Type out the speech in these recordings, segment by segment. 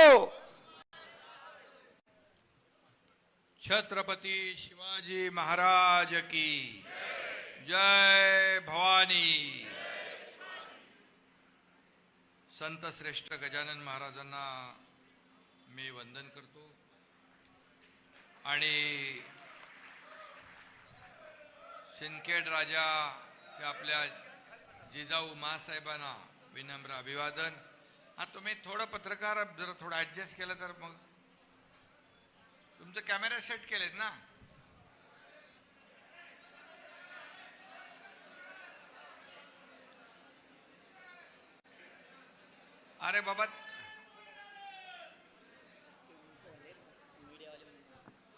हो. छत्रपती शिवाजी महाराज की जय भवानी. संत श्रेष्ठ गजानन महाराजांना मी वंदन करतो. आणि सिंदखेड राजा आपल्या जिजाऊ मासाहेबांना विनम्र अभिवादन. हा तुम्ही थोडं पत्रकार जर थोडं ऍडजस्ट केलं तर मग. तुमचं कॅमेरा सेट केलेत ना? अरे बाबा.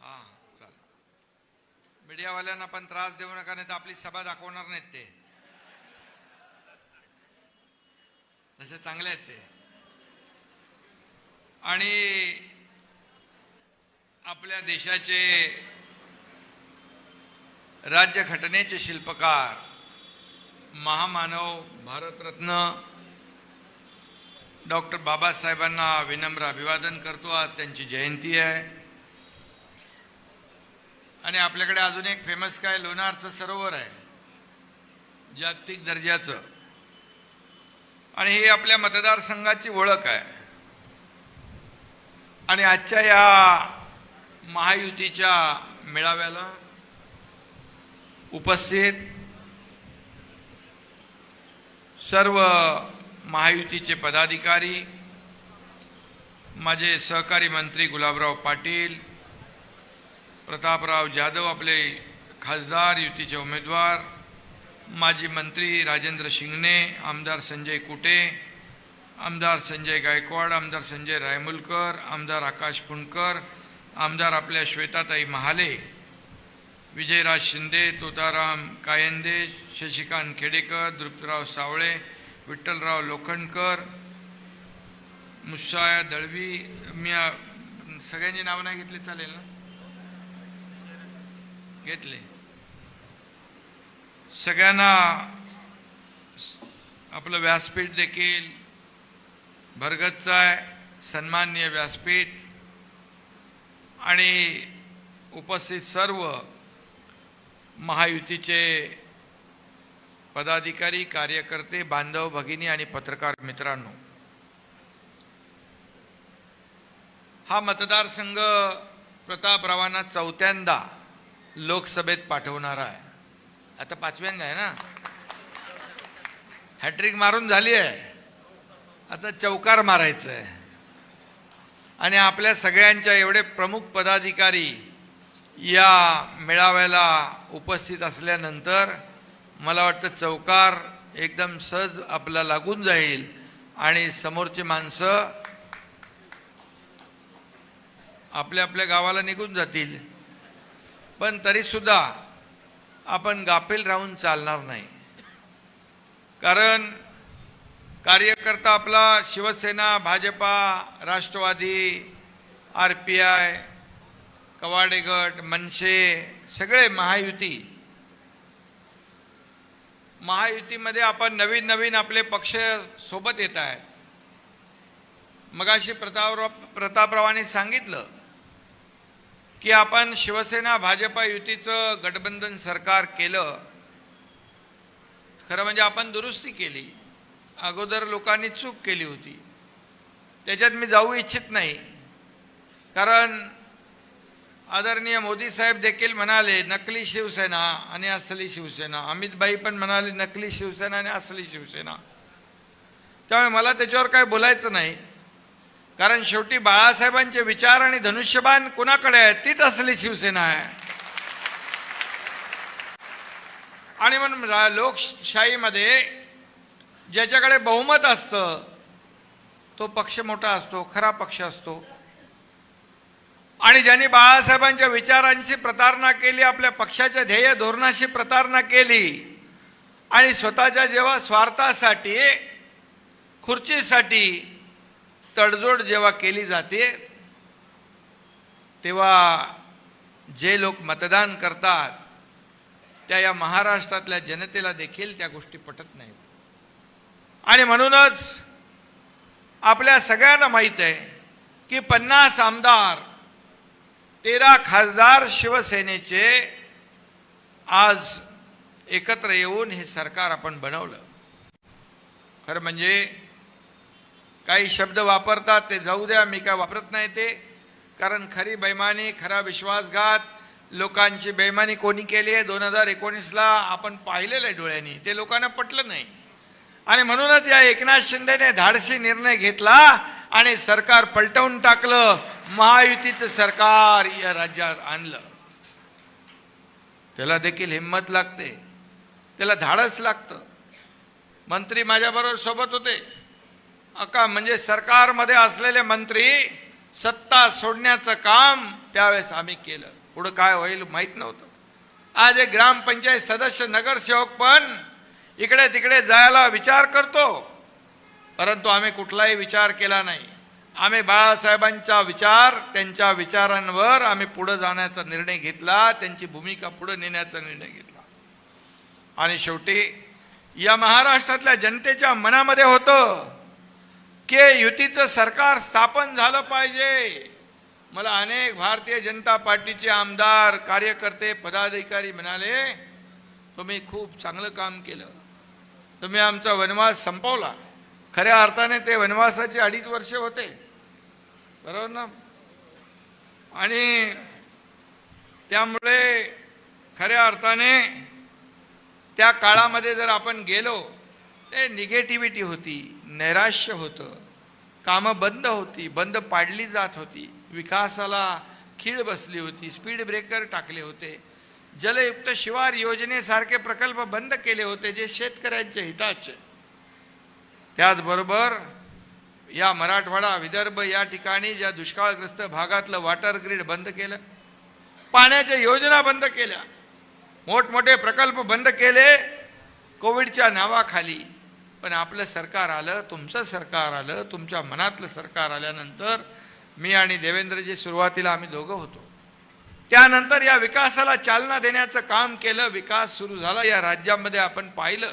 हा चाल मीडियावाल्यांना पण त्रास देऊ नका नाही तर आपली सभा दाखवणार नाहीत ते. तसे चांगले आहेत ते. आणि आपल्या देशाचे राज्यघटनेचे शिल्पकार महामानव भारतरत्न डॉक्टर बाबासाहेबांना विनम्र अभिवादन करतो. आज त्यांची जयंती आहे. आणि आपल्याकडे अजून एक फेमस काय? लोणारचं सरोवर आहे. जागतिक दर्जाचं. आणि ही आपल्या मतदारसंघाची ओळख आहे. आणि आजच्या या महायुतीच्या मेळाव्याला उपस्थित सर्व महायुतीचे पदाधिकारी माझे सहकारी मंत्री गुलाबराव पाटील प्रतापराव जाधव आपले खासदार युतीचे उमेदवार माजी मंत्री राजेंद्र शिंगणे आमदार संजय कुटे आमदार संजय गायकवाड आमदार संजय रायमुलकर आमदार आकाश फुंडकर आमदार आपल्या श्वेताताई महाले विजयराज शिंदे तोताराम कायंदे शशिकांत खेडेकर दृप्तराव सावळे विठ्ठलराव लोखंडकर मुसाया दळवी मी सगळ्यांची नावं नाही घेतली? चालेल ना? घेतले. सगळ्यांना आपलं व्यासपीठ देखील भरगतचं आहे सन्माननीय व्यासपीठ आणि उपस्थित सर्व महायुतीचे पदाधिकारी कार्यकर्ते बांधव भगिनी आणि पत्रकार मित्रांनो हा मतदारसंघ प्रतापरावांना चौथ्यांदा लोकसभेत पाठवणारा आहे. आता पाचव्यांदा आहे ना? हॅट्रिक मारून झाली आहे. आता चौकार मारायचं आहे आणि आपल्या सगळ्यांच्या एवढे प्रमुख पदाधिकारी या मेळाव्याला उपस्थित असल्यानंतर मला वाटतं चौकार एकदम सहज आपला लागून जाईल आणि समोरची माणसं आपल्या आपल्या गावाला निघून जातील. पण तरीसुद्धा आपण गाफील राहून चालणार नाही. कारण कार्यकर्ता आपला Shivsena Bhajpa Rashtrawadi R P I कवाडेगट मनसे सगळे महायुती. महायुतीमध्ये आपण नवीन नवीन आपले पक्ष सोबत येत आहेत. मगाशी प्रतापराव प्रतापरावांनी सांगितलं की आपण शिवसेना भाजपा युतीचं गठबंधन सरकार केलं खरं म्हणजे आपण दुरुस्ती केली. अगोदर लोकांनी चूक केली होती. त्याच्यात मी जाऊ इच्छित नाही. कारण आदरणीय मोदी साहेब देखील म्हणाले नकली शिवसेना आणि असली शिवसेना. अमितबाई पण म्हणाले नकली शिवसेना आणि असली शिवसेना. त्यामुळे मला त्याच्यावर काय बोलायचं नाही. कारण शेवटी बाळासाहेबांचे विचार आणि धनुष्यबाण कुणाकडे आहे? तीच असली शिवसेना आहे. आणि म्हणून लोकशाहीमध्ये ज्याच्याकडे बहुमत असतं तो पक्ष मोठा असतो खरा पक्ष असतो. आणि ज्यांनी बाळासाहेबांच्या विचारांची प्रतारणा केली आपल्या पक्षाच्या ध्येय धोरणाशी प्रतारणा केली आणि स्वतःच्या जेव्हा स्वार्थासाठी खुर्चीसाठी तडजोड जेव्हा केली जाते तेव्हा जे लोक मतदान करतात त्या या महाराष्ट्रातल्या जनतेला देखील त्या गोष्टी पटत नाहीत. आणि म्हणूनच आपल्या सगळ्यांना माहीत आहे की पन्नास आमदार तेरा खासदार शिवसेनेचे आज एकत्र येऊन हे सरकार आपण बनवलं. खरं म्हणजे काही शब्द वापरतात ते जाऊ द्या मी काय वापरत नाही ते. कारण खरी बैमानी खरा विश्वासघात लोकांची बेमानी कोणी केली आहे? दोन हजार एकोणीसला आपण पाहिलेलं आहे डोळ्यांनी. ते लोकांना पटलं नाही. आणि म्हणूनच या एकनाथ शिंदेने धाडसी निर्णय घेतला आणि सरकार पलटवून टाकलं. महायुतीचं सरकार या राज्यात आणलं. त्याला देखील हिंमत लागते. त्याला धाडस लागतं. मंत्री माझ्याबरोबर सोबत होते. अका म्हणजे सरकारमध्ये असलेले मंत्री सत्ता सोडण्याचं काम त्यावेळेस आम्ही केलं. पुढं काय होईल माहीत नव्हतं. आज एक ग्रामपंचायत सदस्य नगरसेवक पण इकडे तिकडे जायला विचार करतो. परंतु आम्ही कुठलाही विचार केला नाही. आम्ही बाळासाहेबांचा विचार त्यांच्या विचारांवर आम्ही पुढं जाण्याचा निर्णय घेतला त्यांची भूमिका पुढं नेण्याचा निर्णय घेतला. आणि शेवटी या महाराष्ट्रातल्या जनतेच्या मनामध्ये होतं की युतीचं सरकार स्थापन झालं पाहिजे. मला अनेक भारतीय जनता पार्टीचे आमदार कार्यकर्ते पदाधिकारी म्हणाले तुम्ही खूप चांगलं काम केलं. तुम्ही आमचा वनवास संपवला. खऱ्या अर्थाने ते वनवासाचे अडीच वर्ष होते. बरोबर ना? आणि त्यामुळे खऱ्या अर्थाने त्या काळामध्ये जर आपण गेलो ते निगेटिव्हिटी होती नैराश्य होतं. कामं बंद होती बंद पाडली जात होती. विकासाला खीळ बसली होती स्पीड ब्रेकर टाकले होते. जलयुक्त शिवार योजनेसारखे प्रकल्प बंद केले होते जे शेतकऱ्यांच्या हिताचे. त्याचबरोबर या मराठवाडा विदर्भ या ठिकाणी ज्या दुष्काळग्रस्त भागातलं वॉटर ग्रीड बंद केलं पाण्याच्या योजना बंद केल्या मोठमोठे प्रकल्प बंद केले कोविडच्या नावाखाली. पण आपलं सरकार आलं तुमचं सरकार आलं तुमच्या मनातलं सरकार आल्यानंतर मी आणि देवेंद्रजी सुरुवातीला आम्ही दोघं होतो. त्यानंतर या विकासाला चालना देण्याचं काम केलं. विकास सुरू झाला. या राज्यामध्ये आपण पाहिलं.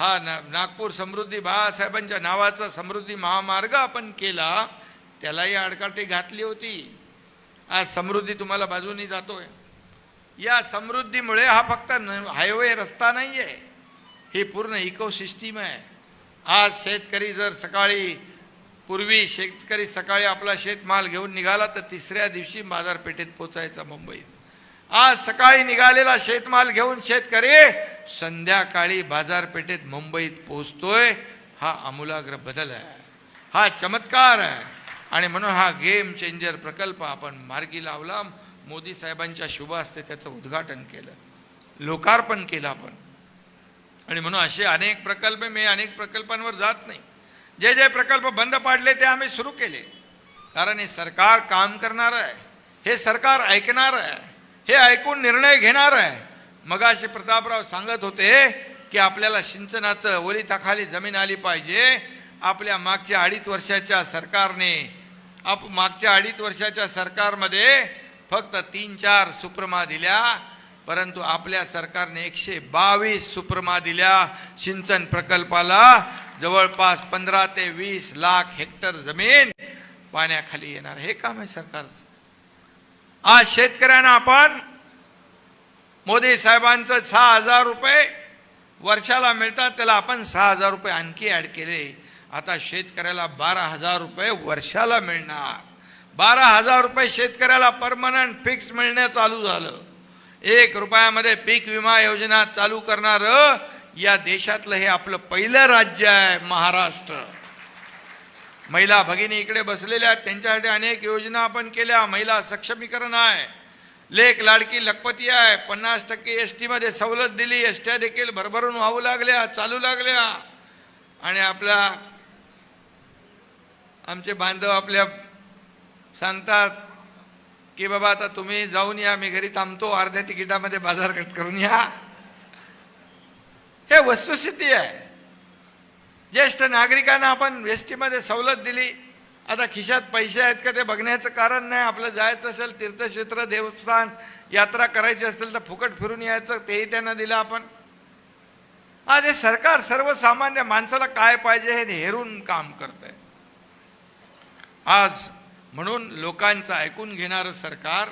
हा ना नागपूर समृद्धी बाळासाहेबांच्या नावाचा समृद्धी महामार्ग आपण केला. त्यालाही आडकाठी घातली होती. आज समृद्धी तुम्हाला बाजूनी जातोय. या समृद्धीमुळे हा फक्त न- हायवे रस्ता नाही आहे ही पूर्ण इकोसिस्टीम आहे. आज शेतकरी जर सकाळी पूर्वी शेतकरी सकाळी आपला शेतमाल घेऊन निघाला तर तिसऱ्या दिवशी बाजारपेठेत पोचायचा मुंबईत आज सकाळी निघालेला शेतमाल घेऊन शेतकरी संध्याकाळी बाजारपेठेत मुंबईत पोचतोय. हा आमूलाग्र बदल आहे. हा चमत्कार आहे. आणि म्हणून हा गेम चेंजर प्रकल्प आपण मार्गी लावला. मोदी साहेबांच्या शुभ हस्ते त्याचं उद्घाटन केलं. लोकार्पण केलं आपण. आणि म्हणून असे अनेक प्रकल्प मी अनेक प्रकल्पांवर जात नाही. जे जे प्रकल्प बंद पाडले ते आम्ही सुरू केले. कारण हे सरकार काम करणार आहे. हे सरकार ऐकणार आहे. हे ऐकून निर्णय घेणार आहे. मगाशी प्रतापराव सांगत होते की आपल्याला सिंचनाचं ओलिताखाली जमीन आली पाहिजे. आपल्या मागच्या अडीच वर्षाच्या सरकारने आप मागच्या अडीच वर्षाच्या सरकारमध्ये फक्त तीन चार सुप्रमा दिल्या. परंतु आपल्या सरकारने एकशे बावीस सुप्रमा दिल्या सिंचन प्रकल्पाला. जवळपास पंधरा ते वीस लाख हेक्टर जमीन पाण्याखाली येणार हे काम आहे सरकारचं आज शेतकऱ्यांना आपण मोदी साहेबांचं सहा हजार रुपये वर्षाला मिळतात त्याला आपण सहा हजार रुपये आणखी ॲड केले. आता शेतकऱ्याला बारा हजार रुपये वर्षाला मिळणार. बारा हजार रुपये शेतकऱ्याला परमनंट फिक्स मिळणं चालू झालं. एक रुपयामध्ये पीक विमा योजना चालू करणारं या देशातलं हे आपलं पहिलं राज्य आहे महाराष्ट्र. महिला भगिनी इकडे बसलेल्या आहेत त्यांच्यासाठी अनेक योजना आपण केल्या. महिला सक्षमीकरण आहे. लेख लाडकी लखपती आहे. पन्नास टक्के एस टीमध्ये सवलत दिली. एस ट्या देखील भरभरून वाहू लागल्या चालू लागल्या. आणि आपल्या आमचे बांधव आपल्या सांगतात की बाबा आता तुम्ही जाऊन या मी घरी थांबतो. अर्ध्या तिकिटामध्ये बाजार कट करून या. हे वस्तुस्थिती आहे. ज्येष्ठ नागरिकांना आपण एस टीमध्ये सवलत दिली. आता खिशात पैसे आहेत का ते बघण्याचं कारण नाही. आपलं जायचं असेल तीर्थक्षेत्र देवस्थान यात्रा करायची असेल तर फुकट फिरून यायचं तेही त्यांना दिलं आपण. आज हे सरकार सर्वसामान्य माणसाला काय पाहिजे हे हेरून काम करत आहे आज म्हणून लोकांचं ऐकून घेणारं सरकार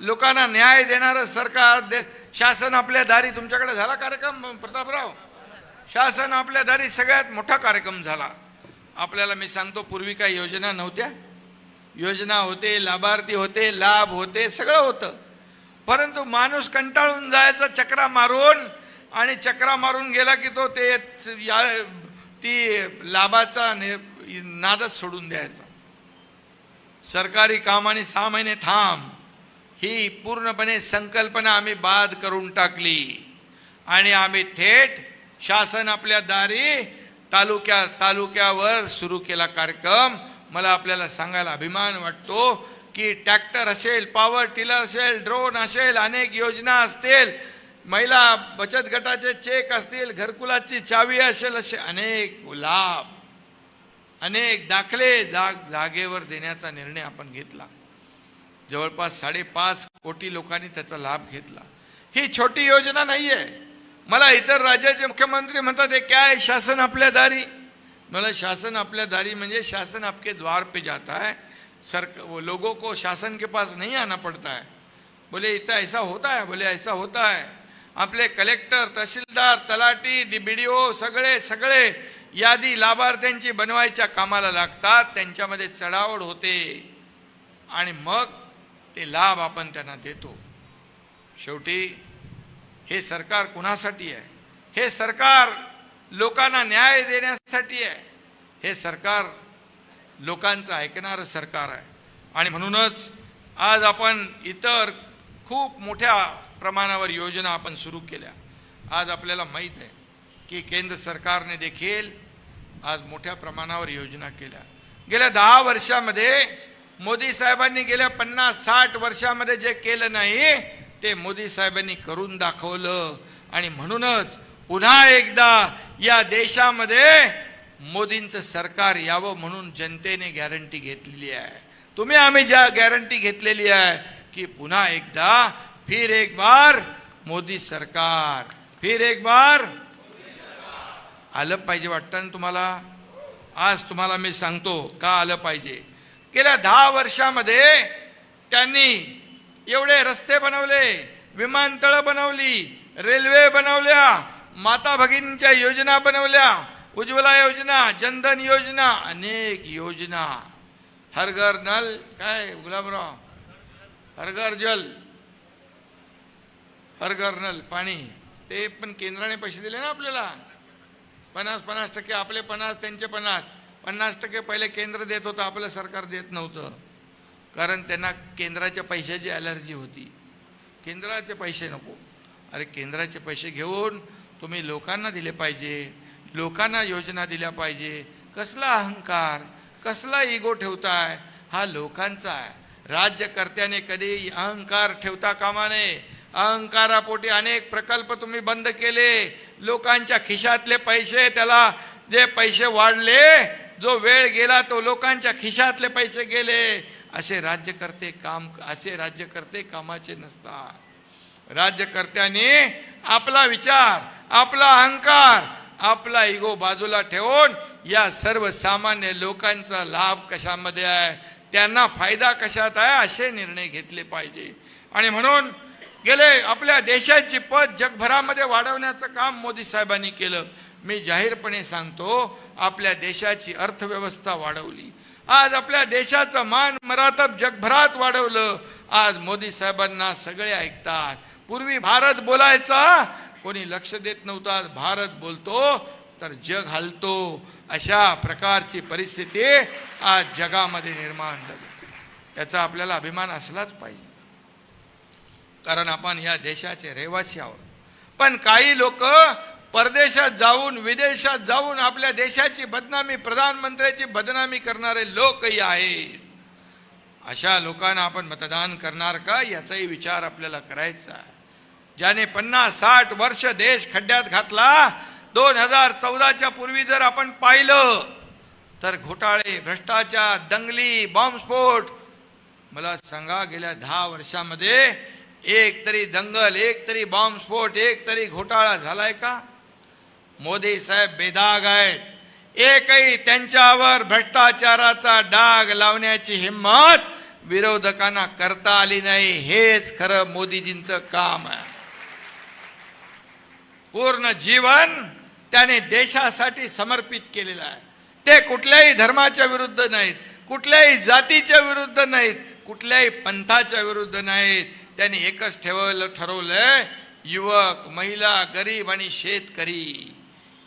लोकांना न्याय देणारं सरकार दे शासन आपल्या दारी तुमच्याकडे झाला कार्यक्रम प्रतापराव? शासन आपल्या दारी सगळ्यात मोठा कार्यक्रम झाला. आपल्याला मी सांगतो पूर्वी काही योजना नव्हत्या. योजना होते लाभार्थी होते लाभ होते सगळं होतं. परंतु माणूस कंटाळून जायचा चक्रा मारून आणि चक्रा मारून गेला की तो ते या ती लाभाचा ने- नादच सोडून द्यायचा. सरकारी काम आणि सहा महिने थांब. ही पूर्णपणे संकल्पना आम्ही बाद करून टाकली. आणि आम्ही थेट शासन आपल्या दारी तालुक्या तालुक्यावर सुरू केला कार्यक्रम. मला आपल्याला सांगायला अभिमान वाटतो की ट्रॅक्टर असेल पॉवर टिलर असेल ड्रोन असेल अनेक योजना असतील. महिला बचत गटाचे चेक असतील घरकुलाची चावी असेल असे अनेक लाभ अनेक दाखले जाग जागेवर देण्याचा निर्णय आपण घेतला. जवळपास साडेपाच कोटी लोकांनी त्याचा लाभ घेतला. ही छोटी योजना नाही आहे मला इतर राज्याचे मुख्यमंत्री म्हणतात हे काय शासन आपल्या दारी? मला शासन आपल्या दारी म्हणजे शासन आपके द्वार पे जाता है. सर लोगों को शासन के पास नहीं आना पड़ता है. बोले इतना ऐसा होता है? बोले ऐसा होता है. आपले कलेक्टर तहसीलदार तलाटी डी बी डी ओ सगळे सगळे यादी लाभार्थ्यांची बनवायच्या कामाला लागतात. त्यांच्यामध्ये चढावड होते. आणि मग ते लाभ आपण त्यांना देतो. शेवटी हे सरकार कुणासाठी आहे? हे सरकार लोकांना न्याय देण्यासाठी आहे. हे सरकार लोकांचं ऐकणारं सरकार आहे. आणि म्हणूनच आज आपण इतर खूप मोठ्या प्रमाणावर योजना आपण सुरू केल्या. आज आपल्याला माहीत आहे की केंद्र सरकारने देखील आज मोठ्या प्रमाणावर योजना केल्या. गेल्या दहा वर्षामध्ये मोदी साहेबांनी गेल्या पन्नास साठ वर्षामध्ये जे केलं नाही ते मोदी साहेबांनी करून दाखवलं. आणि म्हणूनच पुन्हा एकदा या देशामध्ये मोदींचं सरकार यावं म्हणून जनतेने गॅरंटी घेतलेली आहे. तुम्ही आम्ही ज्या गॅरंटी घेतलेली आहे की पुन्हा एकदा फिर एक बार मोदी सरकार फिर एक बार आलं पाहिजे वाटतं ना तुम्हाला? आज तुम्हाला मी सांगतो का आलं पाहिजे? गेल्या दहा वर्षामध्ये त्यांनी एवढे रस्ते बनवले विमानतळं बनवली रेल्वे बनवल्या माता भगिनींच्या योजना बनवल्या उज्ज्वला योजना जनधन योजना अनेक योजना. हर घर नल काय गुलाबराव? हर घर जल. हर घर नल पाणी. ते पण केंद्राने पैसे दिले ना आपल्याला? पन्नास पन्नास टक्के आपले पन्नास त्यांचे पन्नास. पन्नास टक्के पहिले केंद्र देत होतं आपलं सरकार देत नव्हतं. कारण त्यांना केंद्राच्या पैशाची ॲलर्जी होती. केंद्राचे पैसे नको. अरे केंद्राचे पैसे घेऊन तुम्ही लोकांना दिले पाहिजे लोकांना योजना दिल्या पाहिजे. कसला अहंकार कसला इगो ठेवताय? हा लोकांचा आहे. राज्यकर्त्याने कधी अहंकार ठेवता कामा नये. अहंकारापोटी अनेक प्रकल्प तुम्ही बंद केले. लोकांच्या खिशातले पैसे त्याला जे पैसे वाढले जो वेळ गेला तो लोकांच्या खिशातले पैसे गेले. असे राज्यकर्ते काम असे राज्यकर्ते कामाचे नसतात. राज्यकर्त्यांनी आपला विचार आपला अहंकार आपला इगो बाजूला ठेवून या सर्वसामान्य लोकांचा लाभ कशामध्ये आहे? त्यांना फायदा कशात आहे? असे निर्णय घेतले पाहिजे. आणि म्हणून गेले आपल्या देशाची पद जगभरामध्ये वाढवण्याचं काम मोदी साहेबांनी केलं. मी जाहीरपणे सांगतो आपल्या देशाची अर्थव्यवस्था वाढवली. आज आपल्या देशाचं मान मरातब जगभरात वाढवलं. आज मोदी साहेबांना सगळे ऐकतात. पूर्वी भारत बोलायचा कोणी लक्ष देत नव्हतं. आज भारत बोलतो तर जग हलतो. अशा प्रकारची परिस्थिती आज जगामध्ये निर्माण झाली. याचा आपल्याला अभिमान असलाच पाहिजे. कारण आपण या देशाचे रहिवासी आहोत. पण काही लोक परदेशात जाऊन विदेशात जाऊन आपल्या देशाची बदनामी प्रधानमंत्र्याची बदनामी करणारे लोकही आहेत. अशा लोकांना आपण मतदान करणार का? याचाही विचार आपल्याला करायचा आहे. ज्याने पन्नास साठ वर्ष देश खड्ड्यात घातला दोन हजार चौदाच्या पूर्वी जर आपण पाहिलं तर घोटाळे भ्रष्टाचार दंगली बॉम्बस्फोट मला सांगा गेल्या दहा वर्षामध्ये एक तरी दंगल एक तरी बॉम्बस्फोट एक तरी घोटाळा झालाय का? मोदी साहेब बेदाग आहेत. एकही त्यांच्यावर भ्रष्टाचाराचा डाग लावण्याची हिंमत विरोधकांना करता आली नाही. हेच खरं मोदीजींचं काम आहे. पूर्ण जीवन त्याने देशासाठी समर्पित केलेलं आहे. ते कुठल्याही धर्माच्या विरुद्ध नाहीत कुठल्याही जातीच्या विरुद्ध नाहीत कुठल्याही पंथाच्या विरुद्ध नाहीत. त्यांनी एकच ठेवलं ठरवलंय युवक महिला गरीब आणि शेतकरी.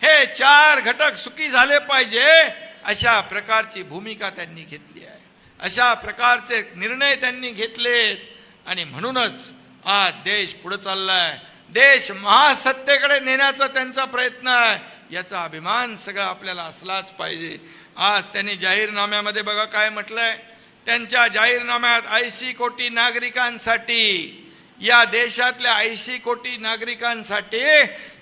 हे चार घटक सुखी झाले पाहिजे अशा प्रकारची भूमिका त्यांनी घेतली आहे. अशा प्रकारचे निर्णय त्यांनी घेतलेत. आणि म्हणूनच आज देश पुढे चाललाय. देश महासत्तेकडे नेण्याचा त्यांचा प्रयत्न आहे. याचा अभिमान सगळा आपल्याला असलाच पाहिजे. आज त्यांनी जाहीरनाम्यामध्ये बघा काय म्हटलंय? त्यांच्या जाहीरनाम्यात ऐंशी कोटी नागरिकांसाठी या देशातल्या ऐंशी कोटी नागरिकांसाठी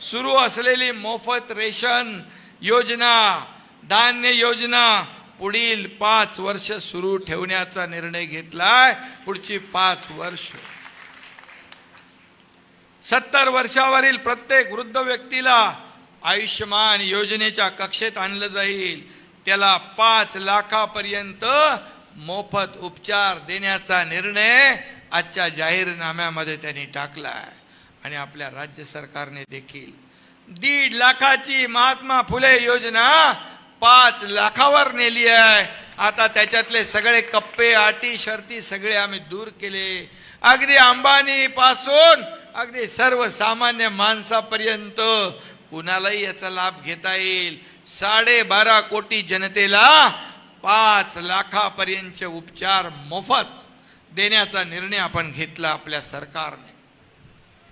सुरू असलेली मोफत रेशन योजना धान्य योजना पुढील पाच वर्ष सुरू ठेवण्याचा निर्णय घेतलाय. पुढची पाच वर्ष. सत्तर वर्षावरील प्रत्येक वृद्ध व्यक्तीला आयुष्यमान योजनेच्या कक्षेत आणलं जाईल. त्याला पाच लाखापर्यंत मोफत उपचार देण्याचा निर्णय आजच्या जाहीरनाम्यामध्ये त्यांनी टाकला आहे. आणि आपल्या राज्य सरकारने देखील दीड लाखाची महात्मा फुले योजना पाच लाखावर नेली आहे. आता त्याच्यातले सगळे कप्पे अटी शर्ती सगळे आम्ही दूर केले. अगदी अंबानी पासून अगदी सर्वसामान्य माणसापर्यंत कुणालाही याचा लाभ घेता येईल. साडेबारा कोटी जनतेला पाच लाखापर्यंतचे उपचार मोफत देण्याचा निर्णय आपण घेतला आपल्या सरकारने.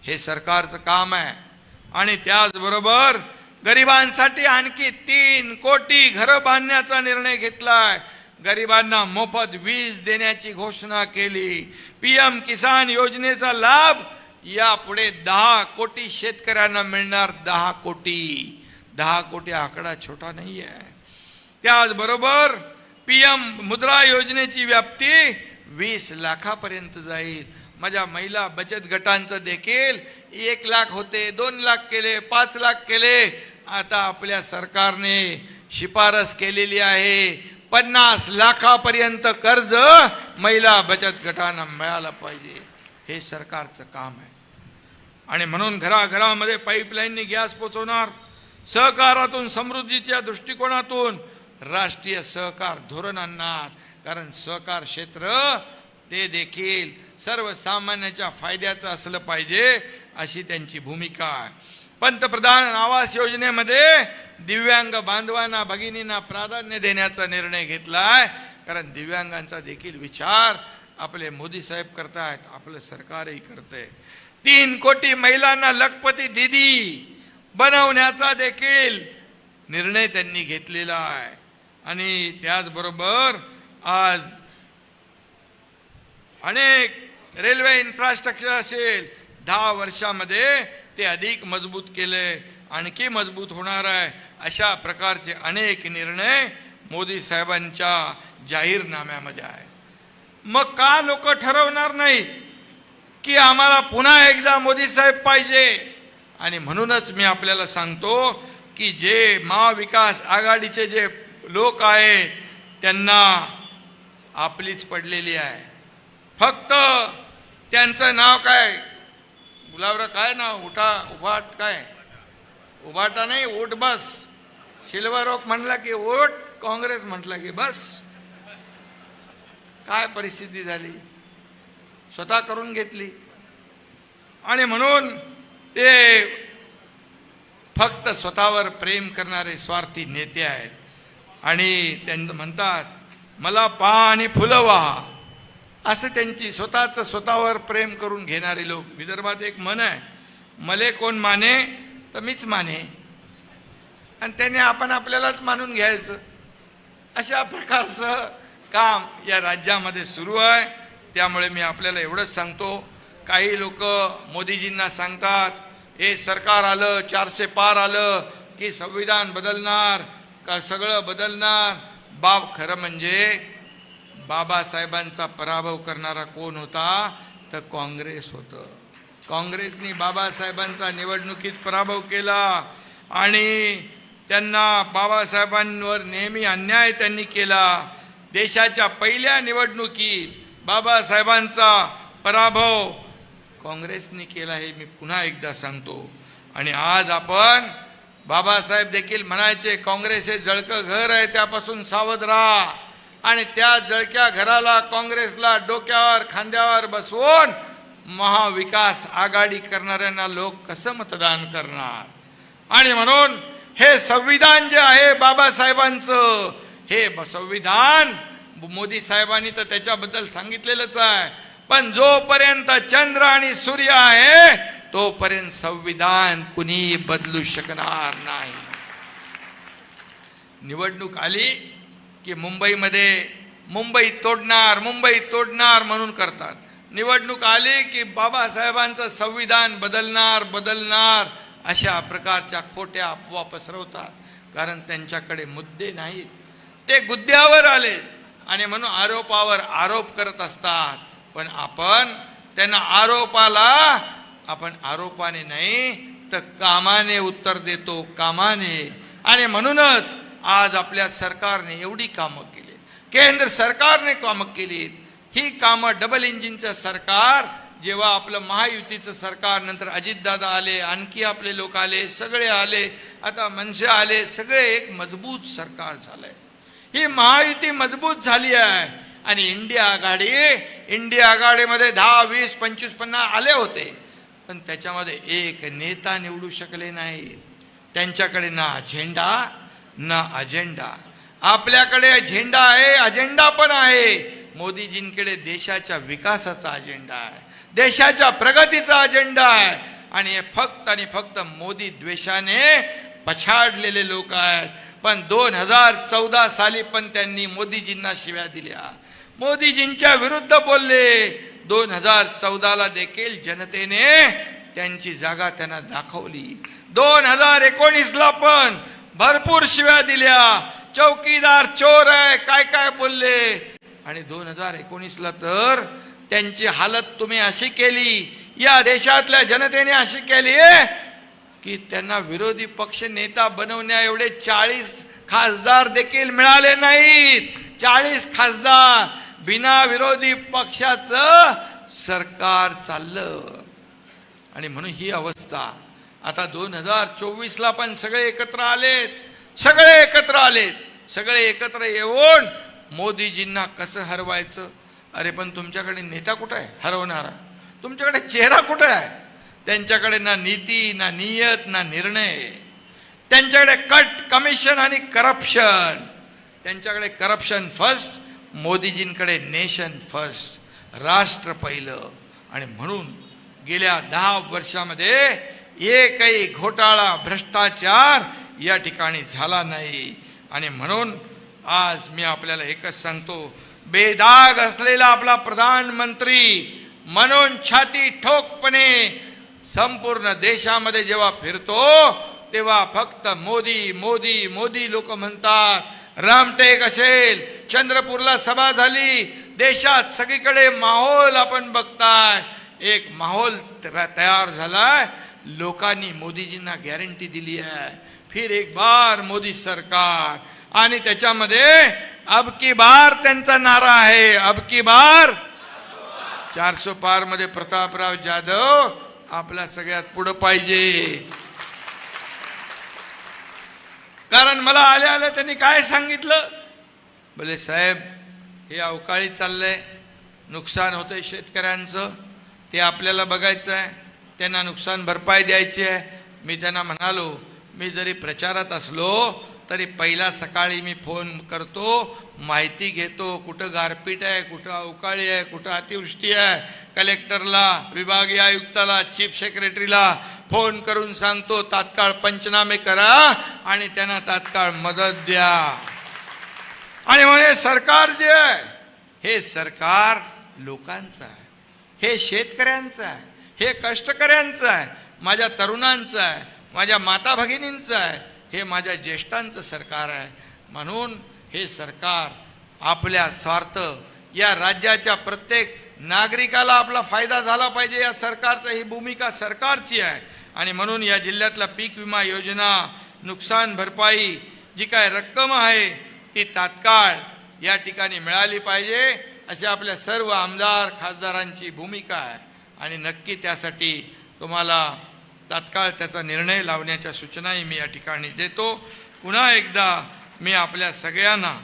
हे सरकारचं काम आहे. आणि त्याचबरोबर गरिबांसाठी आणखी तीन कोटी घरं बांधण्याचा निर्णय घेतलाय. गरिबांना मोफत वीज देण्याची घोषणा केली. पीएम किसान योजनेचा लाभ यापुढे दहा कोटी शेतकऱ्यांना मिळणार. दहा कोटी. दहा कोटी आकडा छोटा नाही आहे त्याचबरोबर पीएम मुद्रा योजनेची व्याप्ती वीस लाखापर्यंत जाईल. माझ्या महिला बचत गटांचं देखील एक लाख होते दोन लाख केले पाच लाख केले. आता आपल्या सरकारने शिफारस केलेली आहे. पन्नास लाखापर्यंत कर्ज महिला बचत गटांना मिळालं पाहिजे. हे सरकारचं काम आहे. आणि म्हणून घराघरामध्ये पाईपलाईनने गॅस पोचवणार सहकारातून समृद्धीच्या दृष्टिकोनातून राष्ट्रीय सहकार धोरण आणणार कारण सहकार क्षेत्र ते देखील सर्वसामान्याच्या फायद्याचं असलं पाहिजे अशी त्यांची भूमिका आहे. पंतप्रधान आवास योजनेमध्ये दिव्यांग बांधवांना भगिनींना प्राधान्य देण्याचा निर्णय घेतला आहे कारण दिव्यांगांचा देखील विचार आपले मोदी साहेब करतायत आपलं सरकारही करतंय. तीन कोटी महिलांना लखपती दिदी बनवण्याचा देखील निर्णय त्यांनी घेतलेला आहे. आणि त्याचबरोबर आज अनेक रेल्वे इन्फ्रास्ट्रक्चर असेल दहा वर्षामध्ये ते अधिक मजबूत केले आणखी मजबूत होणार आहे अशा प्रकारचे अनेक निर्णय मोदी साहेबांच्या जाहीरनाम्यामध्ये आहे मग का लोक ठरवणार नाहीत की आम्हाला पुन्हा एकदा मोदी साहेब पाहिजे? आणि म्हणूनच मी आपल्याला सांगतो की जे महाविकास आघाडीचे जे लोक आहेत त्यांना आपलीच पडलेली आहे. फक्त त्यांचं नाव काय? गुलाबराव काय नाव? उठा उभाट काय? उभाटा नाही ओट बस. शिल्वरोक म्हटला की ओट काँग्रेस म्हटलं की बस. काय परिस्थिती झाली? स्वतः करून घेतली. आणि म्हणून ते फक्त स्वतःवर प्रेम करणारे स्वार्थी नेते आहेत. आणि त्यांना म्हणतात मला पहा आणि फुलं व्हा असं त्यांची स्वतःचं स्वतःवर प्रेम करून घेणारे लोक. विदर्भात एक मन आहे मले कोण माने तर मीच माने. आणि त्याने आपण आपल्यालाच मानून घ्यायचं. अशा प्रकारचं काम या राज्यामध्ये सुरू आहे. त्यामुळे मी आपल्याला एवढंच सांगतो. काही लोक मोदीजींना सांगतात हे सरकार आलं चारशे पार आलं की संविधान बदलणार का सगळं बदलणार बाब खरं म्हणजे बाबासाहेबांचा पराभव करणारा कोण होता? तर काँग्रेस होतं. काँग्रेसने बाबासाहेबांचा निवडणुकीत पराभव केला आणि त्यांना बाबासाहेबांवर नेहमी अन्याय त्यांनी केला. देशाच्या पहिल्या निवडणुकीत बाबासाहेबांचा पराभव काँग्रेसने केला हे मी पुन्हा एकदा सांगतो. आणि आज आपण बाबासाहेब देखील म्हणायचे काँग्रेस हे जळकं घर आहे त्यापासून सावध राहा. आणि त्या जळक्या घराला काँग्रेसला डोक्यावर खांद्यावर बसवून महाविकास आघाडी करणाऱ्यांना लोक कसं मतदान करणार? आणि म्हणून हे संविधान जे आहे बाबासाहेबांचं हे संविधान मोदी साहेबांनी तर त्याच्याबद्दल सांगितलेलंच आहे. पण जोपर्यंत चंद्र आणि सूर्य आहे तोपर्यंत संविधान कुणी बदलू शकणार नाही. निवडणूक आली की मुंबईमध्ये मुंबई तोडणार मुंबई तोडणार म्हणून करतात. निवडणूक आली की बाबासाहेबांचं संविधान बदलणार बदलणार अशा प्रकारच्या खोट्या अफवा पसरवतात. कारण त्यांच्याकडे मुद्दे नाहीत. ते गुद्द्यावर आले आणि म्हणून आरोपावर आरोप करत असतात. पण आपण त्यांना आरोपाला आपण आरोपाने नाही तर कामाने उत्तर देतो कामाने. आणि म्हणूनच आज आपल्या सरकारने एवढी कामं केली. केंद्र सरकारने कामं केलीत. ही कामं डबल इंजिनचं सरकार जेव्हा आपलं महायुतीचं सरकार नंतर अजितदादा आले आणखी आपले लोक आले सगळे आले आता मनसे आले सगळे एक मजबूत सरकार झालंय. ही महायुती मजबूत झाली आहे. आणि इंडिया आघाडी इंडिया आघाडीमध्ये दहा वीस पंचवीस पन्नास आले होते. पण त्याच्यामध्ये एक नेता निवडू शकले नाही त्यांच्याकडे ना झेंडा ना अजेंडा आपल्याकडे झेंडा आहे अजेंडा पण आहे. मोदीजींकडे देशाच्या विकासाचा अजेंडा आहे. देशाच्या प्रगतीचा अजेंडा आहे. आणि हे फक्त आणि फक्त मोदी द्वेषाने पछाडलेले लोक आहेत. पण दोन हजार चौदा साली पण त्यांनी मोदीजींना शिव्या दिल्या. मोदीजींच्या विरुद्ध बोलले. दोन हजार चौदाला देखील जनतेने त्यांची जागा त्यांना दाखवली. दोन हजार एकोणीसला पण भरपूर शिव्या दिल्या. चौकीदार चोर आहे काय काय बोलले? आणि दोन हजार एकोणीसला तर त्यांची हालत तुम्ही अशी केली या देशातल्या जनतेने अशी केली की त्यांना विरोधी पक्ष नेता बनवण्या एवढे चाळीस खासदार देखील मिळाले नाहीत. चाळीस खासदार बिना विरोधी पक्षाचं सरकार चाललं. आणि म्हणून ही अवस्था. आता दोन हजार चोवीसला पण सगळे एकत्र आलेत. सगळे एकत्र आलेत. सगळे एकत्र येऊन मोदीजींना कसं हरवायचं? अरे पण तुमच्याकडे नेता कुठं आहे? हरवणारा. तुमच्याकडे चेहरा कुठं आहे? त्यांच्याकडे ना नीती ना नियत ना निर्णय. त्यांच्याकडे कट कमिशन आणि करप्शन. त्यांच्याकडे करप्शन फर्स्ट मोदीजींकडे नेशन फर्स्ट राष्ट्र पहिलं. आणि म्हणून गेल्या दहा वर्षामध्ये एकही घोटाळा भ्रष्टाचार या ठिकाणी झाला नाही. आणि म्हणून आज मी आपल्याला एकच सांगतो बेदाग असलेला आपला प्रधानमंत्री म्हणून छाती ठोकपणे संपूर्ण देशामध्ये जेव्हा फिरतो तेव्हा फक्त मोदी मोदी मोदी लोक म्हणतात रामटेक असेल. चंद्रपूरला सभा झाली. देशात सगळीकडे माहोल आपण बघताय. एक माहोल त- तयार झालाय. लोकांनी मोदीजींना गॅरंटी दिली आहे. फिर एक बार मोदी सरकार. आणि त्याच्यामध्ये अब की बार त्यांचा नारा आहे. अब की बार चारसो पारमध्ये प्रतापराव जाधव आपल्या सगळ्यात पुढं पाहिजे. कारण मला आल्या आल्या त्यांनी काय सांगितलं? बोले साहेब हे अवकाळी चाललंय. नुकसान होतंय शेतकऱ्यांचं. ते आपल्याला बघायचं आहे. त्यांना नुकसान भरपाई द्यायची आहे. मी त्यांना म्हणालो मी जरी प्रचारात असलो तरी पहिला सकाळी मी फोन करतो माहिती घेतो कुठं गारपीट आहे कुठं अवकाळी आहे कुठं अतिवृष्टी आहे. कलेक्टरला विभागीय आयुक्ताला चीफ सेक्रेटरीला फोन करून सांगतो तात्काळ पंचनामे करा आणि त्यांना तात्काळ मदत द्या. आणि म्हणजे सरकार जे आहे हे सरकार लोकांचं आहे हे शेतकऱ्यांचं आहे हे कष्टकऱ्यांचं आहे माझ्या तरुणांचं आहे माझ्या माता भगिनींचं आहे हे माझ्या ज्येष्ठांचं सरकार आहे. म्हणून हे सरकार आपल्या स्वार्थ या राज्याच्या प्रत्येक नागरिकाला आपला फायदा झाला पाहिजे या सरकारचं ही भूमिका सरकारची आहे. आणि म्हणून या जिल्ह्यातला पीक विमा योजना नुकसान भरपाई जी काय रक्कम आहे ती तात्काळ या ठिकाणी मिळाली पाहिजे अशी आपल्या सर्व आमदार खासदारांची भूमिका आहे. आणि नक्की त्यासाठी तुम्हाला तात्काळ त्याचा निर्णय लावण्याच्या सूचनाही मी या ठिकाणी देतो. पुन्हा एकदा मी आपल्या सगळ्यांना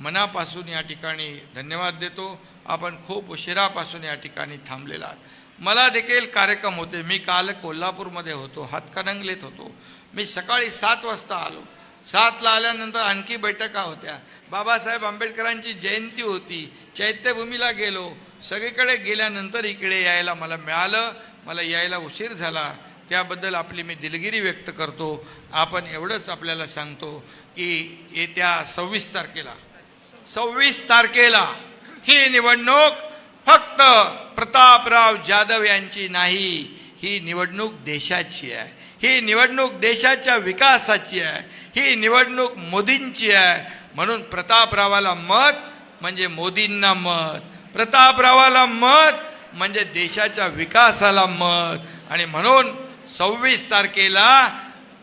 मनापासून या ठिकाणी धन्यवाद देतो. आपण खूप उशिरापासून या ठिकाणी थांबलेला आहात. मला देखील कार्यक्रम होते. मी काल कोल्हापूरमध्ये होतो हातकणंगलेत होतो. मी सकाळी सात वाजता आलो. सातला आल्यानंतर आणखी बैठका होत्या. बाबासाहेब आंबेडकरांची जयंती होती. चैत्यभूमीला गेलो. सगळीकडे गेल्यानंतर इकडे यायला मला मिळालं. मला यायला उशीर झाला. त्याबद्दल आपली मी दिलगिरी व्यक्त करतो. आपण एवढंच आपल्याला सांगतो की येत्या सव्वीस तारखेला सव्वीस तारखेला ही निवडणूक फक्त प्रतापराव जाधव यांची नाही ही निवडणूक देशाची आहे. ही निवडणूक देशाच्या विकासाची आहे. ही निवडणूक मोदींची आहे. म्हणून प्रतापरावाला मत म्हणजे मोदींना मत. प्रतापरावाला मत म्हणजे देशाच्या विकासाला मत. आणि म्हणून सव्वीस तारखेला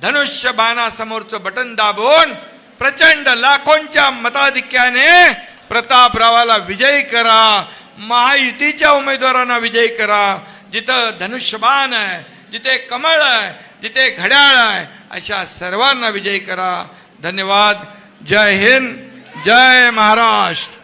धनुष्य बाणासमोरचं बटन दाबून प्रचंड लाखोंच्या मताधिक्याने प्रतापरावाला विजयी करा. महायुतीच्या उमेदवारांना विजयी करा. जिथं धनुष्यबाण आहे जिथे कमळ आहे जिथे घड्याळ आहे अशा सर्वांना विजयी करा. धन्यवाद. जय हिंद. जय महाराष्ट्र.